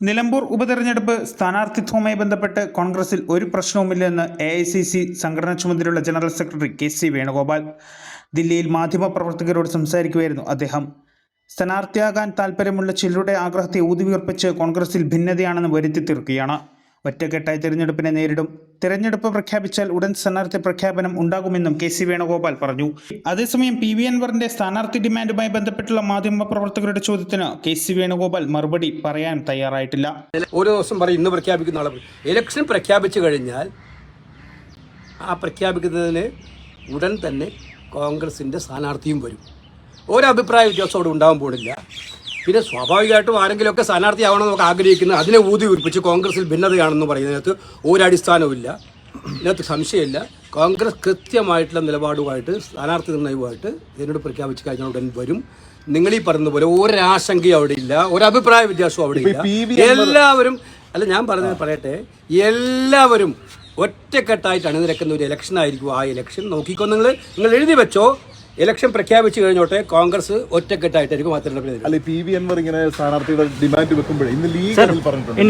നിലമ്പൂർ ഉപതെരഞ്ഞെടുപ്പ് സ്ഥാനാർത്ഥിത്വവുമായി ബന്ധപ്പെട്ട് കോൺഗ്രസിൽ ഒരു പ്രശ്നവുമില്ലെന്ന് എ ഐ സി സി സംഘടനാ ചുമതലയുള്ള general secretary K C Venugopal ദില്ലിയിൽ മാധ്യമപ്രവർത്തകരോട് സംസാരിക്കുകയായിരുന്നു അദ്ദേഹം. സ്ഥാനാർത്ഥിയാകാൻ താൽപ്പര്യമുള്ള ചിലരുടെ ആഗ്രഹത്തെ ഊതിവീർപ്പിച്ച് കോൺഗ്രസിൽ ഭിന്നതയാണെന്ന് വരുത്തി തീർക്കുകയാണ്. ഒറ്റക്കെട്ടായി തിരഞ്ഞെടുപ്പിനെ നേരിടും. തിരഞ്ഞെടുപ്പ് പ്രഖ്യാപിച്ചാൽ ഉടൻ സ്ഥാനാർത്ഥി പ്രഖ്യാപനം ഉണ്ടാകുമെന്നും കെ സി വേണുഗോപാൽ പറഞ്ഞു. അതേസമയം പി വി അൻവറിന്റെ സ്ഥാനാർത്ഥി ഡിമാൻഡുമായി ബന്ധപ്പെട്ടുള്ള മാധ്യമപ്രവർത്തകരുടെ ചോദ്യത്തിന് കെ സി വേണുഗോപാൽ മറുപടി പറയാൻ തയ്യാറായിട്ടില്ല. ഓരോ ദിവസം പറയും ഇന്ന് പ്രഖ്യാപിക്കുന്ന ഇലക്ഷൻ പ്രഖ്യാപിച്ചു കഴിഞ്ഞാൽ ആ പ്രഖ്യാപിക്കുന്നതിന് ഉടൻ തന്നെ കോൺഗ്രസിന്റെ സ്ഥാനാർത്ഥിയും വരും. ഒരഭിപ്രായ വ്യത്യാസം അവിടെ ഉണ്ടാകാൻ പോണില്ല. പിന്നെ സ്വാഭാവികമായിട്ടും ആരെങ്കിലുമൊക്കെ സ്ഥാനാർത്ഥിയാവണം നമുക്ക് ആഗ്രഹിക്കുന്നത് അതിനെ ഊതി ഉറപ്പിച്ച് കോൺഗ്രസിൽ ഭിന്നതയാണെന്ന് പറയുന്നതിനകത്ത് ഒരടിസ്ഥാനവുമില്ല. ഇതിനകത്ത് സംശയമില്ല. കോൺഗ്രസ് കൃത്യമായിട്ടുള്ള നിലപാടുമായിട്ട് സ്ഥാനാർത്ഥി നിർണയവുമായിട്ട് ഇതിനോട് പ്രഖ്യാപിച്ചു കഴിഞ്ഞാൽ ഉടൻ വരും. നിങ്ങൾ ഈ പറയുന്ന പോലെ ഒരാശങ്കയും അവിടെ ഇല്ല ഒരഭിപ്രായ വ്യത്യാസവും അവിടെ ഇല്ല. എല്ലാവരും അല്ല ഞാൻ പറഞ്ഞത് പറയട്ടെ എല്ലാവരും ഒറ്റക്കെട്ടായിട്ട് അണിനിരക്കുന്ന ഒരു ഇലക്ഷൻ ആയിരിക്കും ആ ഇലക്ഷൻ നോക്കിക്കോ നിങ്ങൾ നിങ്ങൾ എഴുതി വെച്ചോ ഇലക്ഷൻ പ്രഖ്യാപിച്ചു കഴിഞ്ഞോട്ടെ കോൺഗ്രസ് ഒറ്റക്കെട്ടായിട്ടായിരിക്കും ആ തെരഞ്ഞെടുപ്പിൽ അല്ലെ പി വി അൻവർ ഇങ്ങനെ സ്ഥാനാർത്ഥിയുടെ ഡിമാൻഡ് വെക്കുമ്പോഴേ ഇന്ന് ലീഗ് പറഞ്ഞിട്ടുണ്ട്.